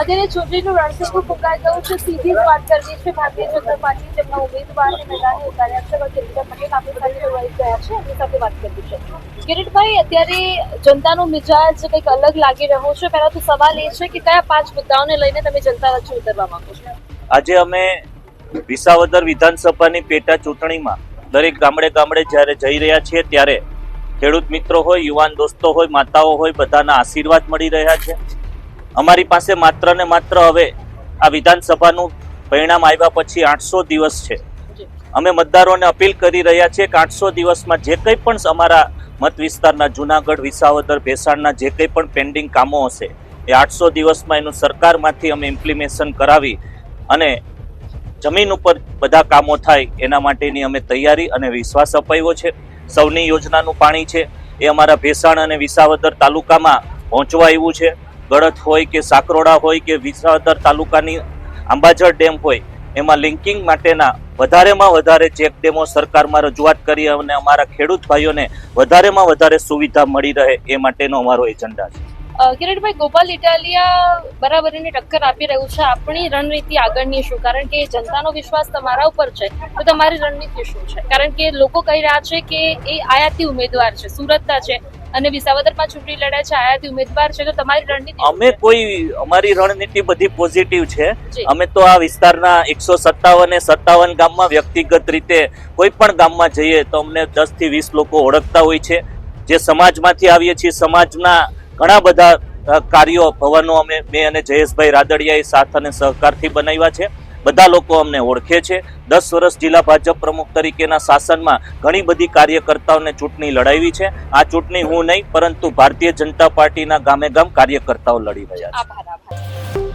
અત્યારે ચૂંટણીનું રણસીટું ફૂંકાઈ ગયું છે, સીધી જ વાત કરવી છે. ભારતીય જનતા પાર્ટી તેમના ઉમેદવારને મેદાને ઉતાર્યા છે કિરીટભાઈ પટેલ આપણી સાથે જોડાઈ ગયા છે. એમની સાથે વાત કરવી છે. કિરીટભાઈ, અત્યારે જનતાનો મિજાજ કંઈક અલગ લાગી રહ્યો છે. પહેલા તો સવાલ એ છે કે કયા પાંચ મુદ્દાઓને લઈને તમે જનતા વચ્ચે ઉતરવા માંગો છો? આજે અમે વિસાવદર વિધાનસભાની પેટા ચૂંટણીમાં દરેક ગામડે ગામડે જ્યારે જઈ રહ્યા છીએ, ત્યારે ખેડૂત મિત્રો હોય, યુવાન દોસ્તો હોય, માતાઓ હોય, બધાના આશીર્વાદ મળી રહ્યા છે. અમારી પાસે માત્ર ને માત્ર હવે આ વિધાનસભાનું પરિણામ આવ્યા પછી આઠસો દિવસ છે. અમે મતદારોને અપીલ કરી રહ્યા છીએ કે આઠસો દિવસમાં જે કંઈ પણ અમારા મત વિસ્તારના જુનાગઢ વિસાવદર ભેસાણના જે કંઈ પણ પેન્ડિંગ કામો હશે એ આઠસો દિવસમાં એનું સરકારમાંથી અમે ઇમ્પ્લિમેશન કરાવી અને જમીન ઉપર બધા કામો થાય એના માટેની અમે તૈયારી અને વિશ્વાસ અપાવ્યો છે. સૌની યોજનાનું પાણી છે. એ અમારા ભેસાણ અને વિસાવદર તાલુકામાં પહોંચવા આવ્યું છે. ગળત હોય કે સાકરોડા હોય કે વિસાવદર તાલુકાની આંબાજર ડેમ હોય, એમાં લિંકિંગ માટેના વધારેમાં વધારે ચેક ડેમો સરકારમાં રજૂઆત કરી અને અમારા ખેડૂત ભાઈઓને વધારેમાં વધારે સુવિધા મળી રહે એ માટેનો અમારો એજન્ડા છે. કિરીટભાઈ, ગોપાલ ઇટાલિયા બરાબરીની ટક્કર આપી રહ્યું છે. આપણી રણનીતિ આગળની શું? કારણ કે જનતાનો વિશ્વાસ તમારા ઉપર છે, તો તમારી રણનીતિ શું છે? કારણ કે લોકો કહી રહ્યા છે કે એ આયાતી ઉમેદવાર છે, સુરતના છે. અને વિસાવદરમાં ચૂંટણી લડ્યા છે આયાથી ઉમેદવાર છે તો તમારી રણનીતિ અમે કોઈ અમારી રણનીતિ બધી પોઝિટિવ છે. અમે તો આ વિસ્તારના એકસો સત્તાવન સત્તાવન ગામમાં વ્યક્તિગત રીતે કોઈ પણ ગામમાં જઈએ તો અમને દસથી વીસ લોકો ઓળખતા હોય છે. જે સમાજમાંથી આવીએ છીએ સમાજના ઘણા બધા કાર્યો ભવનો અમે મેં અને જયેશભાઈ રાદડિયાએ સાથ અને સહકારથી બનાવ્યા છે. બધા લોકો અમને ઓળખે છે. દસ વર્ષ જિલ્લા ભાજપ પ્રમુખ તરીકેના શાસનમાં ઘણી બધી કાર્યકર્તાઓને ચૂંટણી લડાવી છે. આ ચૂંટણી હું નહીં, પરંતુ ભારતીય જનતા પાર્ટીના ગામે ગામ કાર્યકર્તાઓ લડી રહ્યા છે.